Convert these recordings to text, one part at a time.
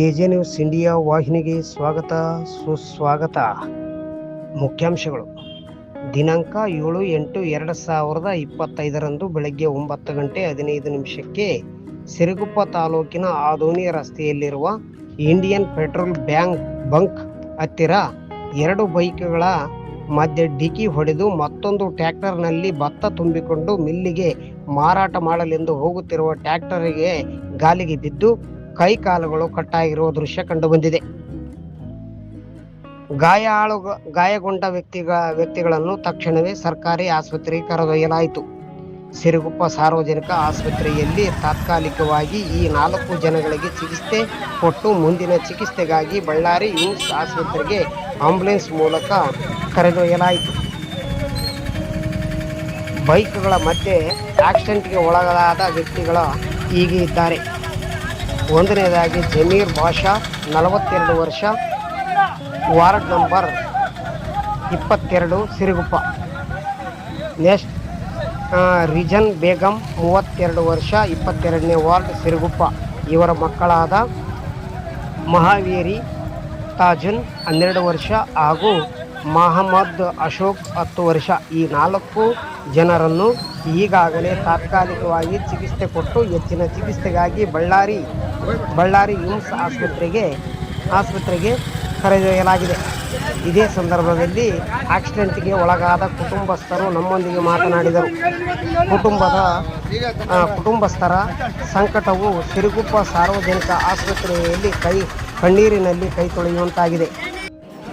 K J news India ವಾಹಿನಿಗೆ ಸ್ವಾಗತ, ಸುಸ್ವಾಗತ. ಮುಖ್ಯಾಂಶಗಳು. ದಿನಾಂಕ ಏಳು ಎಂಟು ಎರಡು ಸಾವಿರದ ಇಪ್ಪತ್ತೈದರಂದು ಬೆಳಗ್ಗೆ ಒಂಬತ್ತು ಗಂಟೆ ಹದಿನೈದು ನಿಮಿಷಕ್ಕೆ ಸಿರಿಗುಪ್ಪ ತಾಲೂಕಿನ ಆದೋನಿ ರಸ್ತೆಯಲ್ಲಿರುವ ಇಂಡಿಯನ್ ಪೆಟ್ರೋಲ್ ಬ್ಯಾಂಕ್ ಬಂಕ್ ಹತ್ತಿರ ಎರಡು ಬೈಕ್ಗಳ ಮಧ್ಯೆ ಡಿಕ್ಕಿ ಹೊಡೆದು ಮತ್ತೊಂದು ಟ್ಯಾಕ್ಟರ್ನಲ್ಲಿ ಭತ್ತ ತುಂಬಿಕೊಂಡು ಮಿಲ್ಲಿಗೆ ಮಾರಾಟ ಮಾಡಲೆಂದು ಹೋಗುತ್ತಿರುವ ಟ್ಯಾಕ್ಟರಿಗೆ ಗಾಲಿಗೆ ಬಿದ್ದು ಕೈ ಕಾಲುಗಳು ಕಟ್ಟಾಗಿರುವ ದೃಶ್ಯ ಕಂಡುಬಂದಿದೆ. ಗಾಯ ಆಳು ಗಾಯಗೊಂಡ ವ್ಯಕ್ತಿಗಳ ವ್ಯಕ್ತಿಗಳನ್ನು ತಕ್ಷಣವೇ ಸರ್ಕಾರಿ ಆಸ್ಪತ್ರೆಗೆ ಕರೆದೊಯ್ಯಲಾಯಿತು. ಸಿರುಗುಪ್ಪ ಸಾರ್ವಜನಿಕ ಆಸ್ಪತ್ರೆಯಲ್ಲಿ ತಾತ್ಕಾಲಿಕವಾಗಿ ಈ ನಾಲ್ಕು ಜನಗಳಿಗೆ ಚಿಕಿತ್ಸೆ ಕೊಟ್ಟು ಮುಂದಿನ ಚಿಕಿತ್ಸೆಗಾಗಿ ಬಳ್ಳಾರಿ ಯೂಸ್ ಆಸ್ಪತ್ರೆಗೆ ಆಂಬ್ಯುಲೆನ್ಸ್ ಮೂಲಕ ಕರೆದೊಯ್ಯಲಾಯಿತು. ಬೈಕ್ಗಳ ಮಧ್ಯೆ ಆಕ್ಸಿಡೆಂಟ್ಗೆ ಒಳಗಾದ ವ್ಯಕ್ತಿಗಳ ಈಗ ಇದ್ದಾರೆ. ಒಂದನೇದಾಗಿ ಜಮೀರ್ ಬಾಷಾ, ನಲವತ್ತೆರಡು ವರ್ಷ. ವಾರ್ಡ್ ನಂಬರ್ ಇಪ್ಪತ್ತೆರಡು, ಸಿರುಗುಪ್ಪ. ನೆಕ್ಸ್ಟ್ ರಿಜನ್ ಬೇಗಂ, ಮೂವತ್ತೆರಡು ವರ್ಷ, ಇಪ್ಪತ್ತೆರಡನೇ ವಾರ್ಡ್, ಸಿರುಗುಪ್ಪ. ಇವರ ಮಕ್ಕಳಾದ ಮಹಾವೀರಿ, ತಾಜುನ್, ಹನ್ನೆರಡು ವರ್ಷ ಹಾಗೂ ಮಹಮ್ಮದ್ ಅಶೋಕ್ ಹತ್ತು ವರ್ಷ. ಈ ನಾಲ್ಕು ಜನರನ್ನು ಈಗಾಗಲೇ ತಾತ್ಕಾಲಿಕವಾಗಿ ಚಿಕಿತ್ಸೆ ಕೊಟ್ಟು ಹೆಚ್ಚಿನ ಚಿಕಿತ್ಸೆಗಾಗಿ ಬಳ್ಳಾರಿ ಬಳ್ಳಾರಿ ಯುಮ್ಸ್ ಆಸ್ಪತ್ರೆಗೆ ಆಸ್ಪತ್ರೆಗೆ ಕರೆದೊಯ್ಯಲಾಗಿದೆ. ಇದೇ ಸಂದರ್ಭದಲ್ಲಿ ಆಕ್ಸಿಡೆಂಟ್ಗೆ ಒಳಗಾದ ಕುಟುಂಬಸ್ಥರು ನಮ್ಮೊಂದಿಗೆ ಮಾತನಾಡಿದರು. ಕುಟುಂಬದ ಕುಟುಂಬಸ್ಥರ ಸಂಕಟವು ಸಿರುಗುಪ್ಪ ಸಾರ್ವಜನಿಕ ಆಸ್ಪತ್ರೆಯಲ್ಲಿ ಕೈ, ಕಣ್ಣೀರಿನಲ್ಲಿ ಕೈ ತೊಳೆಯುವಂತಾಗಿದೆ.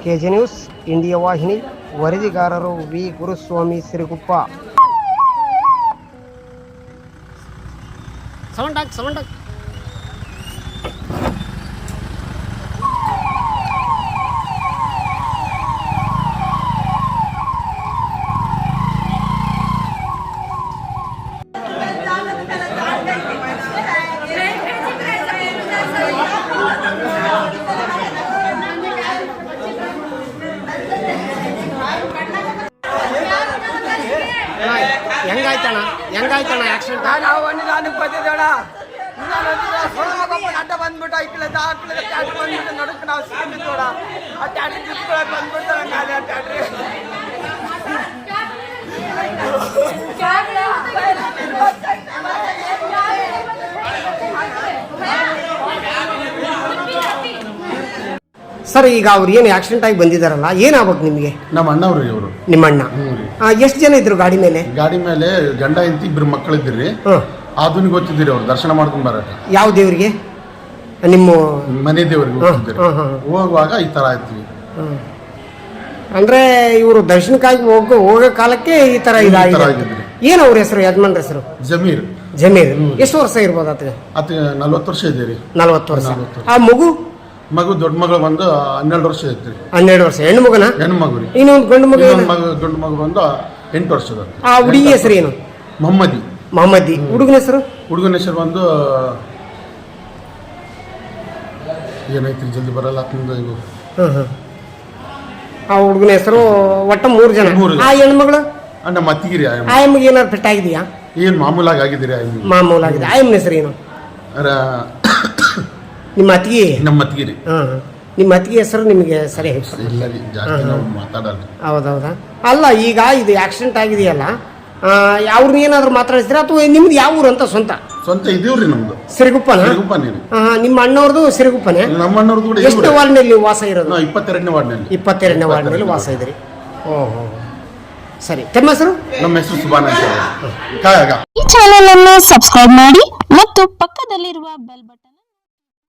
ಕೆಜೆ ನ್ಯೂಸ್ ಇಂಡಿಯಾ ವಾಹಿನಿ ವರದಿಗಾರರು ವಿ. ಗುರುಸ್ವಾಮಿ ಸಿರಿಗುಪ್ಪ. ಸೌಂಡ್ ಹಾಕಿ ಸೌಂಡ್ ಹಾಕಿ. ಹೆಂಗಾಯ್ತಣ್ಣ? ಹೆಂಗಾಯ್ತಣ್ಣ ಆಕ್ಸಿಡೆಂಟ್ ನಾವು ನಾನು ಬಂದಿದ್ದೇಣ ಅಡ್ಡ ಬಂದ್ಬಿಟ್ಟು. ಐಕ್ಲದ ಆಕ್ಲದ ಬಂದ್ಬಿಟ್ಟು. ನಡಕ್ಕೆ ನಾವು ಸಿಕ್ಕಿದ್ದೋಣ ಆ ಟ್ಯಾಟ್ರಿ ಕಿತ್ಕೊಳಕ್ ನಾನು ಆ ಟ್ಯಾಟ್ರಿ ಸರ್ ಈಗ ಅವ್ರು ಏನು ಆಕ್ಸಿಡೆಂಟ್ ಆಗಿ ಬಂದಿದಾರಲ್ಲ ಏನಾಗ್ಬೇಕು ನಿಮಗೆ? ನಮ್ಮ ಅಣ್ಣ ಅವರು ಇವರು. ನಿಮ್ಮ ಅಣ್ಣ? ಎಷ್ಟು ಜನ ಇದ್ರು ಗಾಡಿ ಮೇಲೆ? ಗಾಡಿ ಮೇಲೆ ಗಂಡ ಹೆಂಡತಿ ಇಬ್ರು ಮಕ್ಕಳಿದ್ರಿ ಹಾಂ. ಆಧುನಿಕ ಗೊತ್ತಿದ್ದೀರಿ ಅವ್ರು ದರ್ಶನ ಮಾಡ್ಕೊಂಡು ಬರಕ. ಯಾವ ದೇವರಿಗೆ? ನಿಮ್ಮ ಮನೆ ದೇವರಿಗೆ ಹೋಗ್ತಿದ್ದೀರಿ ಹ್ಮ್, ಹ್ಮ್, ಹೋಗುವಾಗ ಈ ತರ ಆಯ್ತು. ಹ್ಮ್. ಅಂದ್ರೆ ಇವರು ದರ್ಶನಕ್ಕಾಗಿ ಹೋಗೋ ಹೋಗೋ ಕಾಲಕ್ಕೆ ಈ ತರ ಈ ತರ ಇದಾಗಿದೆ. ಆಗಿದ್ರಿ. ಏನು ಅವ್ರ ಹೆಸರು ಯಜಮಾನ್ರ ಹೆಸರು? ಜಮೀರ್. ಜಮೀರ್. ಎಷ್ಟು ವರ್ಷ ಇರ್ಬೋದು ಆತಗೆ? ಅತ ನಲ್ವತ್ತು ವರ್ಷ ಇದ್ದೀರಿ ನಲ್ವತ್ತು ವರ್ಷ. ಆ ಮಗು? ಮಗು ದೊಡ್ಡ ಮಗಳು ಬಂದು ಹನ್ನೆರಡು ವರ್ಷ ಐತ್ರಿ. ಹನ್ನೆರಡು ವರ್ಷ. ಹೆಣ್ಣು ಮಗನ? ಹೆಣ್ಣು ಮಗು ರೀ ಇನ್ನೊಂದು ಗಂಡು ಮಗ ದೊಡ್ಡ ಮಗು ಗಂಡು ಮಗು ಬಂದು ಎಂಟು ವರ್ಷದ ಆ ಹುಡುಗಿ ಹೆಸರು ಏನು? ಮೊಹಮ್ಮದಿ. ಮೊಹಮ್ಮದಿ. ಹುಡುಗನ ಹೆಸರು? ಹುಡುಗನ ಹೆಸರು ಬಂದು ಏನೈತ್ರಿ ಜಲ್ದಿ ಬರಲ್ಲ ಆತಂದು ಇವು ಆ ಹುಡುಗನ ಹೆಸರು ಒಟ್ಟ ಮೂರು ಜನ. ಮೂರು ಜನ. ಆ ಹೆಣ್ಮಗಳು ಆ, ನಮ್ಮ ಅತ್ತಿಗಿರಿ. ಆ ಎಮ್ಮಗೆ ಏನಾದ್ರು ಪೆಟ್ಟಾಗಿದೆಯಾ ಏನ್ ಮಾಮೂಲಾಗಿ ಆಗಿದ್ದೀರಿ ಆಯಮ್ಮಿಗೆ? ಮಾಮೂಲಾಗಿದೆ. ಆ ಎಮ್ಮನ ಹೆಸರು ಏನು? ರ- ನಿಮ್ಮ ಅತ್ತಿಗೆ? ನಮ್ಮ ಅತ್ತಿಗೆ ಹಾಂ. ನಿಮ್ಮ ಅತ್ತಿಗೆ ಹೆಸರು ನಿಮಗೆ ಸರಿ ಹೇಳ್ತಾರೆ ಇಲ್ಲ ರೀ ಜಾಸ್ತಿ ನಾವು ಮಾತಾಡಲ್ಲ ಹೌದೌದಾ? ಅಲ್ಲ ಈಗ ಇದು ಆಕ್ಸಿಡೆಂಟ್ ಆಗಿದೆಯಲ್ಲ ಅವ್ರನ್ನ ಏನಾದ್ರು ಮಾತಾಡಿಸ್ತೀರಾ ಅಥವಾ ನಿಮ್ದು ಯಾವ ಊರು ಅಂತ ಸ್ವಂತ? ಸ್ವಂತ ಇದೀವ್ರಿ ನಮ್ದು. ಸಿರಿಗುಪ್ಪನ? ಸಿರುಗುಪ್ಪ ನೀನು ಆ, ನಿಮ್ಮ ಅಣ್ಣವ್ರದ್ದು ಸಿರಿಗುಪ್ಪನೆ? ನಮ್ಮ ಅಣ್ಣವ್ರದ್ದು ಕೂಡ ಎಷ್ಟು ವಾರ್ಡ್ನಲ್ಲಿ ವಾಸ ಇರೋದು? ನಾವು ಇಪ್ಪತ್ತೆರಡನೇ ವಾರ್ಡ್ನಲ್ಲಿ. ಇಪ್ಪತ್ತೆರಡನೇ ವಾರ್ಡ್ನಲ್ಲಿ ವಾಸ ಇದ್ರಿ ಓಹೋ ಸರಿ ತಮ್ಮ ಹೆಸರು? ನಮ್ಮ ಹೆಸರು ಸುಬಾನ ಅಂತ ಹೇಳಿ. ಕಾಯಾಗ ಈ ಚಾನೆಲ್ ಅನ್ನು ಸಬ್ಸ್ಕ್ರೈಬ್ ಮಾಡಿ ಮತ್ತು ಪಕ್ಕದಲ್ಲಿರುವ ಬೆಲ್ ಬಟನ್